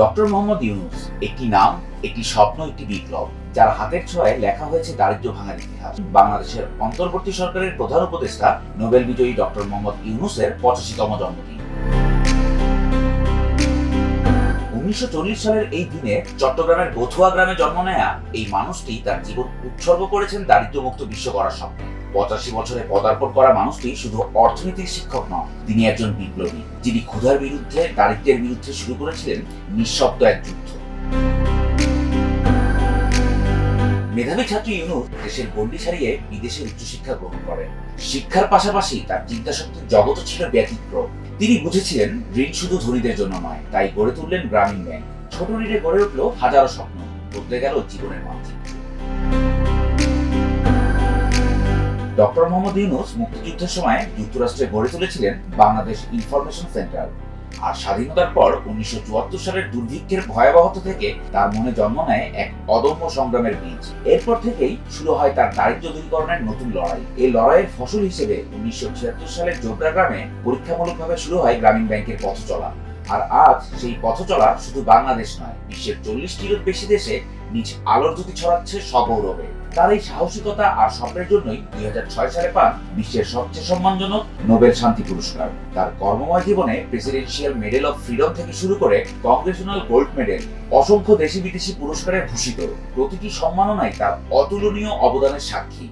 Doctor Mohammad Yunus, একটি নাম, একটি স্বপ্ন, একটি বিপ্লব, যার হাতের ছোঁয়ায় লেখা হয়েছে দারিদ্র্য ভাঙার ইতিহাস। বাংলাদেশের অন্তর্বর্তী সরকারের প্রধান উপদেষ্টা, নোবেল বিজয়ী ডক্টর মোহাম্মদ ইউনুসের পঁচাশিতম জন্মদিন। উনিশশো চল্লিশ সালের এই দিনে চট্টগ্রামের বথুয়া গ্রামে জন্ম নেয়া এই মানুষটি তার জীবন উৎসর্গ করেছেন দারিদ্র্যমুক্ত বিশ্ব করার স্বপ্নে। পঁচাশি বছরে পদার্পণ করা মানুষটি শুধু অর্থনীতির শিক্ষক নন, তিনি একজন বিপ্লবী, যিনি ক্ষুধার বিরুদ্ধে, দারিদ্র্যের বিরুদ্ধে শুরু করেছিলেন নিঃশব্দ এক যুদ্ধ। মেধাবী ছাত্র ইউনুস দেশের গণ্ডি ছাড়িয়ে বিদেশে উচ্চশিক্ষা গ্রহণ করেন। শিক্ষার পাশাপাশি তার চিন্তাশক্তির জগৎ ছিল ব্যতিক্রম। তিনি বুঝেছিলেন, ঋণ শুধু ধনীদের জন্য নয়, তাই গড়ে তুললেন গ্রামীণ ব্যাংক। ছোট ঋণে গড়ে উঠল হাজারো স্বপ্ন, বদলে গেল জীবনের মানচিত্র ডক্টর মোহাম্মদ ইউনুস মুক্তিযুদ্ধের সময় যুক্তরাষ্ট্রে গড়ে তুলেছিলেন বাংলাদেশ ইনফরমেশন সেন্টার। আর স্বাধীনতার পর উনিশশো চুয়াত্তর সালের দুর্ভিক্ষের ভয়াবহতা থেকে তার মনে জন্ম নেয় এক অদম্য সংগ্রামের বীজ। এরপর থেকেই শুরু হয় তার দারিদ্র্য দূরীকরণের নতুন লড়াই। এই লড়াইয়ের ফসল হিসেবে উনিশশো ছিয়াত্তর সালের জোবরা গ্রামে পরীক্ষামূলকভাবে শুরু হয় গ্রামীণ ব্যাংকের পথ চলা। আর আজ সেই পথ চলা শুধু বাংলাদেশ নয়, বিশ্বের চল্লিশটিরও বেশি দেশে নিজ আলোর জ্যোতি ছড়াচ্ছে সগৌরবে। তার এই সাহসিকতা আর স্বপ্নের জন্যই দুই সালে পান বিশ্বের সবচেয়ে সম্মানজনক নোবেল শান্তি পুরস্কার। তার কর্মময় জীবনে প্রেসিডেন্সিয়াল মেডেল অফ ফ্রিডম থেকে শুরু করে কংগ্রেশনাল গোল্ড মেডেল অসংখ্য দেশি বিদেশি পুরস্কারে ভূষিত। প্রতিটি সম্মাননায় তার অতুলনীয় অবদানের সাক্ষী।